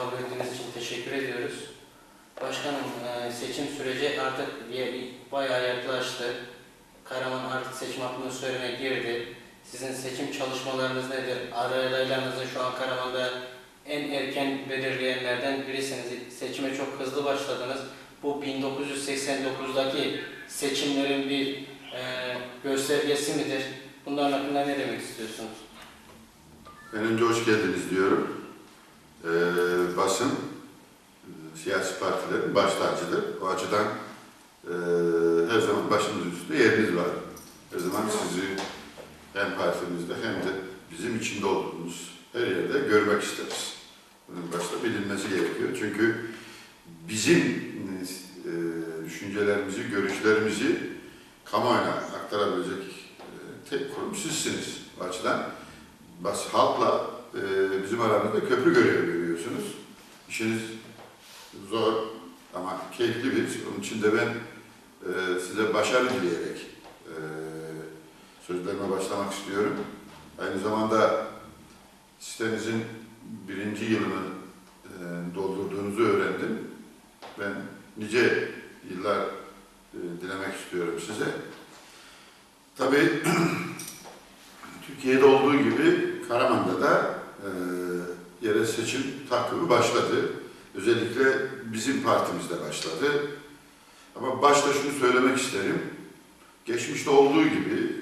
kabul ettiğiniz için teşekkür ediyoruz. Başkanım e, seçim süreci artık bayağı yaklaştı. Karaman artık seçim atmosferine girdi. Sizin seçim çalışmalarınız nedir? Adaylarınızı şu an Karaman'da en erken belirleyenlerden birisiniz. Seçime çok hızlı başladınız. Bu 1989'daki seçimlerin bir e, göstergesi midir? Bunların hakkında ne demek istiyorsunuz? Ben önce hoş geldiniz diyorum. Ee, basın, e, siyasi partilerin baş tacıdır. O açıdan e, her zaman başımız üstünde yeriniz var. Her zaman sizi hem partimizde hem de bizim içinde olduğumuz her yerde görmek isteriz. Bunun başta bilinmesi gerekiyor. Çünkü bizim e, düşüncelerimizi, görüşlerimizi kamuoyuna aktarabilecek e, tek kurum sizsiniz. O açıdan bas halkla e, bizim aramızda köprü görevi görüyorsunuz. İşiniz zor ama keyifli bir. Onun için de ben e, size başarı dileyerek e, sözlerime başlamak istiyorum. Aynı zamanda sitenizin birinci yılını e, doldurduğunuzu öğrendim. Ben nice yıllar e, dilemek istiyorum size. Tabii Türkiye'de olduğu gibi Karaman'da da e, yerel seçim takvimi başladı. Özellikle bizim partimizde başladı. Ama başta şunu söylemek isterim. Geçmişte olduğu gibi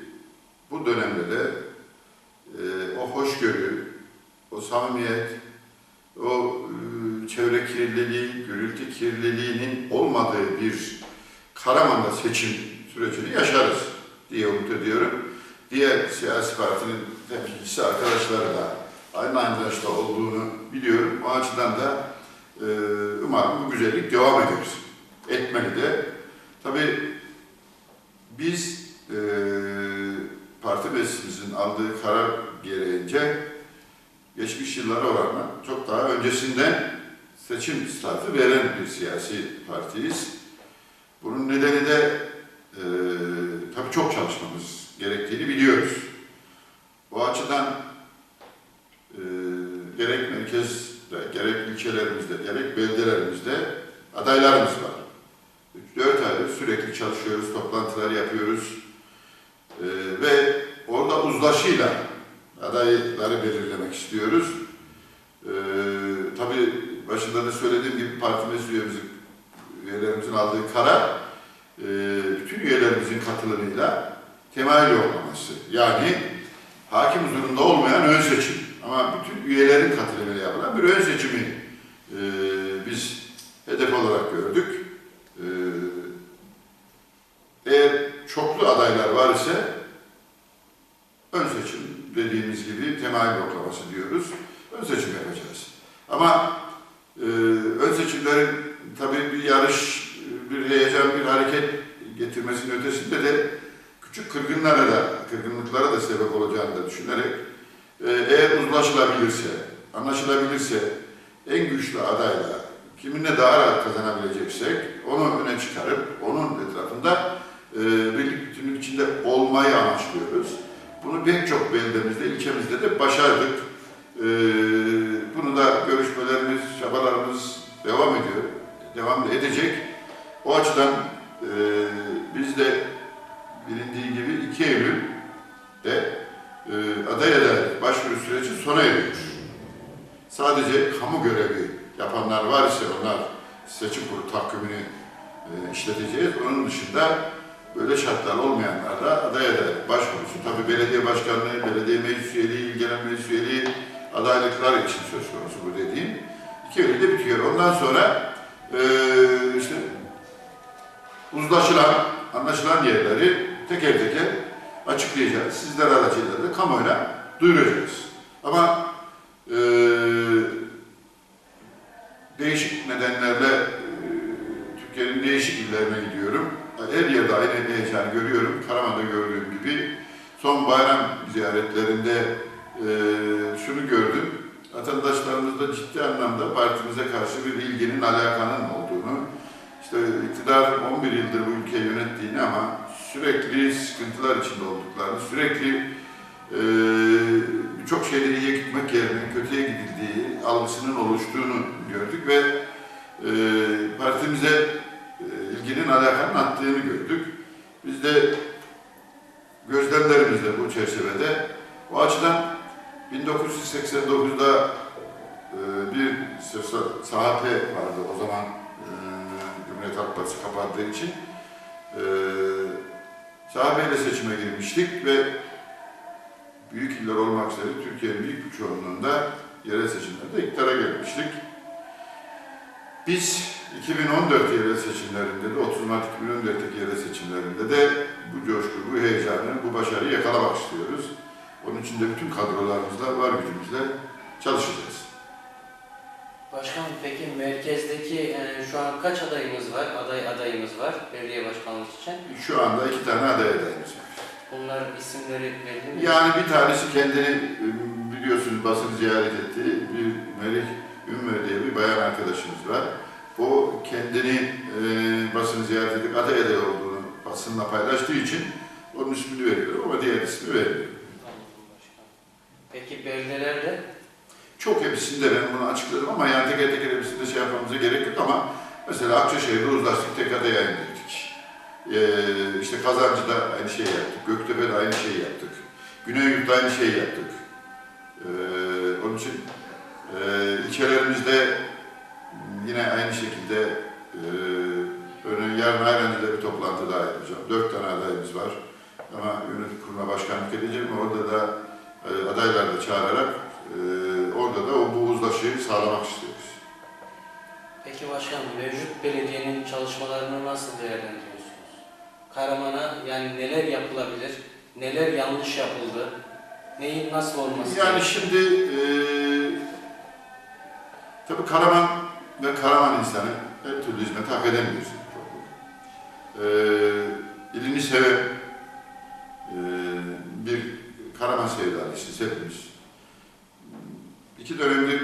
bu dönemde de e, o hoşgörü, o samimiyet, o e, çevre kirliliği, gürültü kirliliğinin olmadığı bir Karaman'da seçim sürecini yaşarız diye umut ediyorum diğer siyasi partinin temsilcisi arkadaşları da aynı anlayışta olduğunu biliyorum. O açıdan da e, umarım bu güzellik devam eder. Etmeli de. Tabii biz e, parti meclisimizin aldığı karar gereğince geçmiş yıllara oranla çok daha öncesinden seçim statü veren bir siyasi partiyiz. Bunun nedeni de e, tabii çok çalışmamız gerektiğini biliyoruz. Bu açıdan e, gerek merkezde, gerek ilçelerimizde, gerek beldelerimizde adaylarımız var. 4 aydır sürekli çalışıyoruz, toplantılar yapıyoruz E, ve orada uzlaşıyla adayları belirlemek istiyoruz. E, tabii başında da söylediğim gibi parti meclis üyemizin, üyelerimizin aldığı karar e, bütün üyelerimizin katılımıyla temayül olmaması. Yani hakim huzurunda olmayan ön seçim. Ama bütün üyelerin katılımıyla yapılan bir ön seçimi e, biz hedef olarak gördük. E, eğer çoklu adaylar var ise ön seçim dediğimiz gibi temayül oklaması diyoruz. Ön seçim yapacağız. Ama e, ön seçimlerin tabii bir yarış, bir heyecan, bir hareket getirmesinin ötesinde de küçük kırgınlara da, kırgınlıklara da sebep olacağını da düşünerek e, eğer uzlaşılabilirse, anlaşılabilirse en güçlü adayla kiminle daha rahat kazanabileceksek onu öne çıkarıp onun etrafında e, birlik bütünlük içinde olmayı amaçlıyoruz. Bunu pek çok beldemizde, ilçemizde de başardık. E, bunu da görüşmelerimiz, çabalarımız devam ediyor, devam edecek. O açıdan e, biz de bilindiği gibi 2 Eylül'de e, aday adalet başvuru süreci sona eriyor. Sadece kamu görevi yapanlar var ise onlar seçim kurulu takvimini e, işleteceğiz. Onun dışında böyle şartlar olmayanlar da aday adalet başvurusu. Tabii belediye başkanlığı, belediye meclis üyeliği, il genel meclis üyeliği adaylıklar için söz konusu bu dediğim. 2 Eylül'de bitiyor. Ondan sonra e, işte uzlaşılan, anlaşılan yerleri teker teker açıklayacağız. Sizler aracıyla da kamuoyuna duyuracağız. Ama e, değişik nedenlerle e, Türkiye'nin değişik illerine gidiyorum. Her yerde aynı heyecanı görüyorum. Karaman'da gördüğüm gibi son bayram ziyaretlerinde e, şunu gördüm. Vatandaşlarımızda ciddi anlamda partimize karşı bir ilginin, alakanın olduğunu, işte iktidar 11 yıldır bu ülkeyi yönettiğini ama sürekli sıkıntılar içinde olduklarını, sürekli e, çok şeyleri iyiye gitmek yerine kötüye gidildiği algısının oluştuğunu gördük ve e, partimize e, ilginin alakanın arttığını gördük. Biz de gözlemlerimizle bu çerçevede o açıdan 1989'da e, bir SHP vardı o zaman e, Cumhuriyet Halk Partisi kapandığı için e, SHP ile seçime girmiştik ve büyük iller olmak üzere Türkiye'nin büyük bir çoğunluğunda yerel seçimlerde iktidara gelmiştik. Biz 2014 yerel seçimlerinde de 30 Mart 2014'teki yerel seçimlerinde de bu coşku, bu heyecanı, bu başarıyı yakalamak istiyoruz. Onun için de bütün kadrolarımızla, var gücümüzle çalışacağız. Başkanım peki merkezdeki e, şu an kaç adayımız var? Aday adayımız var belediye başkanlığı için. Şu anda iki tane aday adayımız var. Bunlar isimleri belli mi? Yani bir tanesi kendini e, biliyorsunuz basını ziyaret etti. Bir Melih Ümmü diye bir bayan arkadaşımız var. O kendini e, basını ziyaret edip aday aday olduğunu basınla paylaştığı için onun ismini veriyorum ama diğer ismi başkanım. Peki beldelerde Çok hepsinde ben bunu açıkladım ama yani teker teker hepsinde şey yapmamıza gerek yok ama mesela Akçaşehir'de uzlaştık tek aday indirdik. Ee, işte Kazancı'da aynı şeyi yaptık, Göktepe'de aynı şeyi yaptık, Güneyyurt'ta aynı şeyi yaptık. Ee, onun için e, ilçelerimizde yine aynı şekilde e, örneğin yarın Ayrancı'da bir toplantı daha yapacağım. Dört tane adayımız var ama yönetim kuruluna başkanlık edeceğim. Orada da e, adaylar da çağırarak e, orada da o bu uzlaşıyı sağlamak istiyoruz. Peki başkanım mevcut belediyenin çalışmalarını nasıl değerlendiriyorsunuz? Karaman'a yani neler yapılabilir? Neler yanlış yapıldı? Neyin nasıl olması Yani şimdi e, tabii Karaman ve Karaman insanı her türlü hizmeti hak toplum. E, ilini seven e, bir Karaman sevdalısıyız hepimiz. İki dönemdir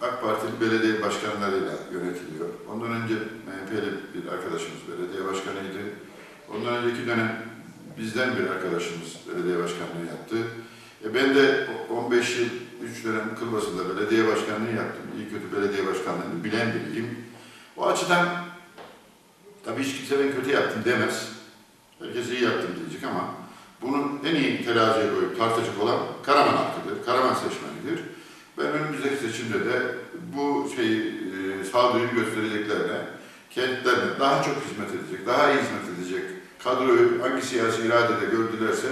AK Partili belediye başkanlarıyla yönetiliyor. Ondan önce MHP'li bir arkadaşımız belediye başkanıydı. Ondan önceki dönem bizden bir arkadaşımız belediye başkanlığı yaptı. E ben de 15 yıl, 3 dönem Kılbası'nda belediye başkanlığı yaptım. İyi kötü belediye başkanlığını bilen biriyim. O açıdan tabii hiç kimse ben kötü yaptım demez. Herkes iyi yaptım diyecek ama bunu en iyi teraziye koyup tartacak olan Karaman halkıdır, Karaman seçmenidir. Seçimde de bu şeyi e, sağduyu göstereceklerine, kentlerine daha çok hizmet edecek, daha iyi hizmet edecek kadroyu hangi siyasi iradede gördülerse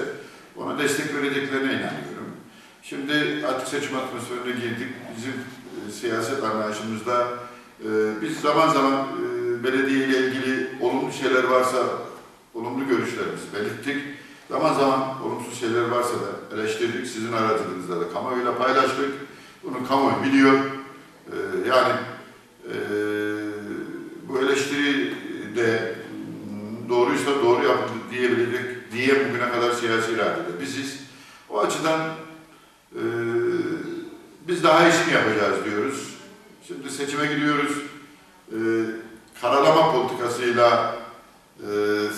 ona destek vereceklerine inanıyorum. Şimdi artık seçim atmosferine girdik. Bizim e, siyaset anlayışımızda e, biz zaman zaman e, belediye ile ilgili olumlu şeyler varsa olumlu görüşlerimizi belirttik. Zaman zaman olumsuz şeyler varsa da eleştirdik. Sizin aracılığınızda da kamuoyuyla paylaştık. Bunu kamuoyu biliyor. E, yani e, bu eleştiri de doğruysa doğru yapıldı diyebilecek diye bugüne kadar siyasi iradede biziz. O açıdan e, biz daha iyisini yapacağız diyoruz. Şimdi seçime gidiyoruz. E, karalama politikasıyla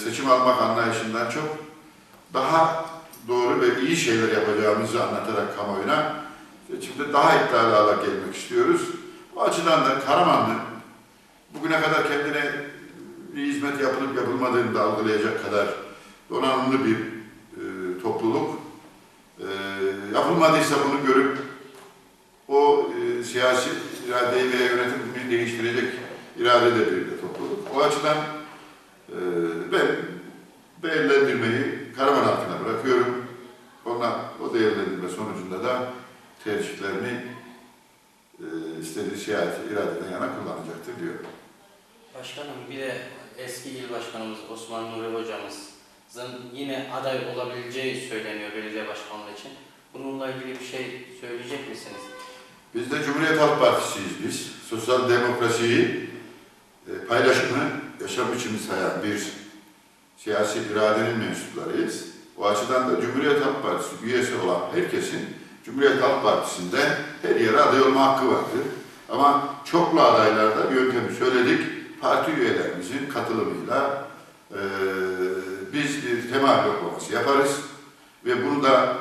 seçim almak anlayışından çok daha doğru ve iyi şeyler yapacağımızı anlatarak kamuoyuna seçimde daha iddialı hale gelmek istiyoruz. O açıdan da Karamanlı bugüne kadar kendine bir hizmet yapılıp yapılmadığını da algılayacak kadar donanımlı bir e, topluluk. E, yapılmadıysa bunu görüp o e, siyasi iradeyi veya yönetimi değiştirecek iradede bir de topluluk. O açıdan e, ben değerlendirmeyi Karaman halkına bırakıyorum. Onlar o değerlendirme sonucunda da tercihlerini e, istediği siyasi iradeden yana kullanacaktır diyorum. Başkanım bir de eski il başkanımız Osman Nuri hocamızın yine aday olabileceği söyleniyor belediye başkanlığı için. Bununla ilgili bir şey söyleyecek misiniz? Biz de Cumhuriyet Halk Partisi'yiz biz. Sosyal demokrasiyi, e, paylaşımı yaşam biçimi sayan bir siyasi iradenin mensuplarıyız. O açıdan da Cumhuriyet Halk Partisi üyesi olan herkesin Cumhuriyet Halk Partisi'nde her yere aday olma hakkı vardır. Ama çoklu adaylarda yöntemi söyledik. Parti üyelerimizin katılımıyla e, biz bir temel yoklaması yaparız ve bunu da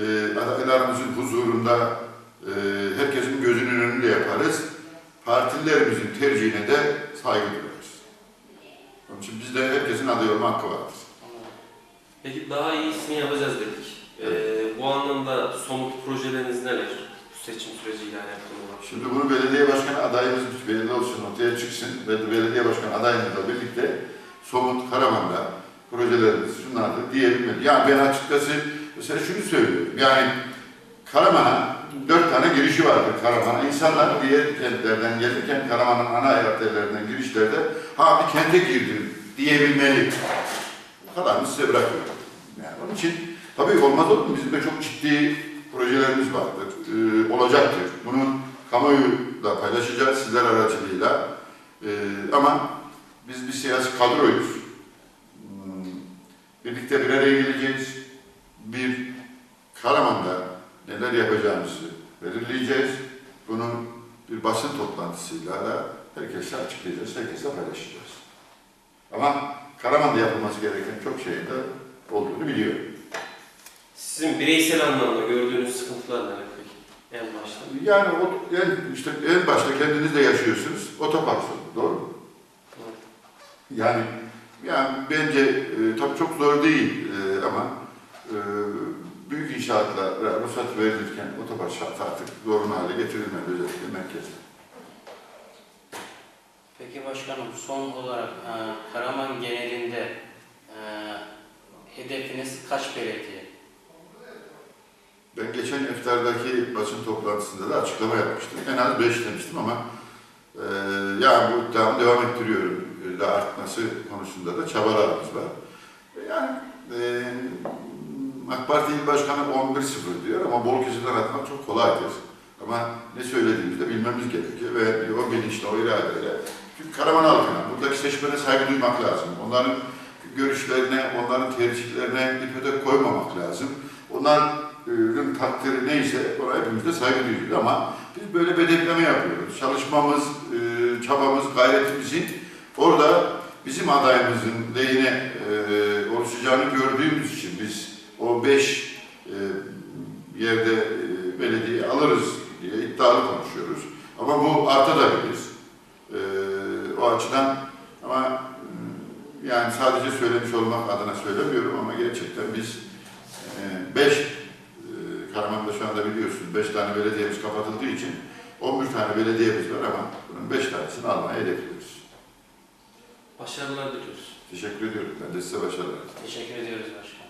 e, adaylarımızın huzurunda e, herkesin gözünün önünde yaparız. Partililerimizin tercihine de saygı duyarız. Onun için bizde herkesin aday olma hakkı vardır. Peki daha iyisini yapacağız dedik. Ee, bu anlamda somut projeleriniz neler? Seçim süreciyle alakalı. Şimdi bunu belediye başkanı adayımız belli olsun ortaya çıksın ve belediye başkanı adayımızla birlikte somut Karaman'da projelerimiz şunlardır diyebilmeli. Yani ben açıkçası mesela şunu söylüyorum. Yani Karaman'a dört tane girişi vardır Karaman'a. İnsanlar diğer kentlerden gelirken Karaman'ın ana arterlerinden girişlerde ha bir kente girdim diyebilmeli. Bu kadarını size bırakıyorum. Yani onun için tabii olmaz olur mu? Bizim de çok ciddi projelerimiz vardır. Ee, olacaktır. Bunu kamuoyuyla paylaşacağız sizler aracılığıyla. Ee, ama biz bir siyasi kadroyuz. Hmm, Birlikte bir araya geleceğiz. Bir Karaman'da neler yapacağımızı belirleyeceğiz. Bunu bir basın toplantısıyla da herkese açıklayacağız, herkese paylaşacağız. Ama Karaman'da yapılması gereken çok şeyin de olduğunu biliyorum. Sizin bireysel anlamda gördüğünüz sıkıntılar neler peki? En başta. Yani o, en, işte en başta kendiniz de yaşıyorsunuz. Otopark sorunu, doğru mu? Evet. Yani yani bence e, tabii çok zor değil e, ama e, büyük inşaatlara ruhsat verilirken otopark şartı artık zorunlu hale getirilmeli özellikle merkezde. Peki başkanım son olarak e, Karaman genelinde e, hedefiniz kaç belediye? Ben geçen iftardaki basın toplantısında da açıklama yapmıştım. En az beş demiştim ama e, ya bu devam, devam ettiriyorum. E, artması konusunda da çabalarımız var. E, Yani e, AK Parti İl Başkanı 11-0 diyor ama bol keseden atmak çok kolaydır. Ama ne söylediğimizi de bilmemiz gerekiyor ve o bilinçle, o iradeyle. Çünkü Karaman halkına, buradaki seçmene saygı duymak lazım. Onların görüşlerine, onların tercihlerine ipotek koymamak lazım. Onların takdiri neyse ona hepimiz de saygı duyuyoruz ama biz böyle bedekleme yapıyoruz. Çalışmamız, e, çabamız, gayretimizin orada bizim adayımızın lehine e, oluşacağını gördüğümüz için biz o beş e, yerde e, belediye alırız diye iddialı konuşuyoruz. Ama bu artabilir. E, o açıdan ama e, yani sadece söylemiş olmak adına söylemiyorum ama gerçekten biz e, beş Karaman'da şu anda biliyorsunuz beş tane belediyemiz kapatıldığı için 11 tane belediyemiz var ama bunun beş tanesini almaya hedefliyoruz. Başarılar diliyoruz. Teşekkür ediyorum. Ben de size başarılar. Teşekkür ediyoruz başkanım.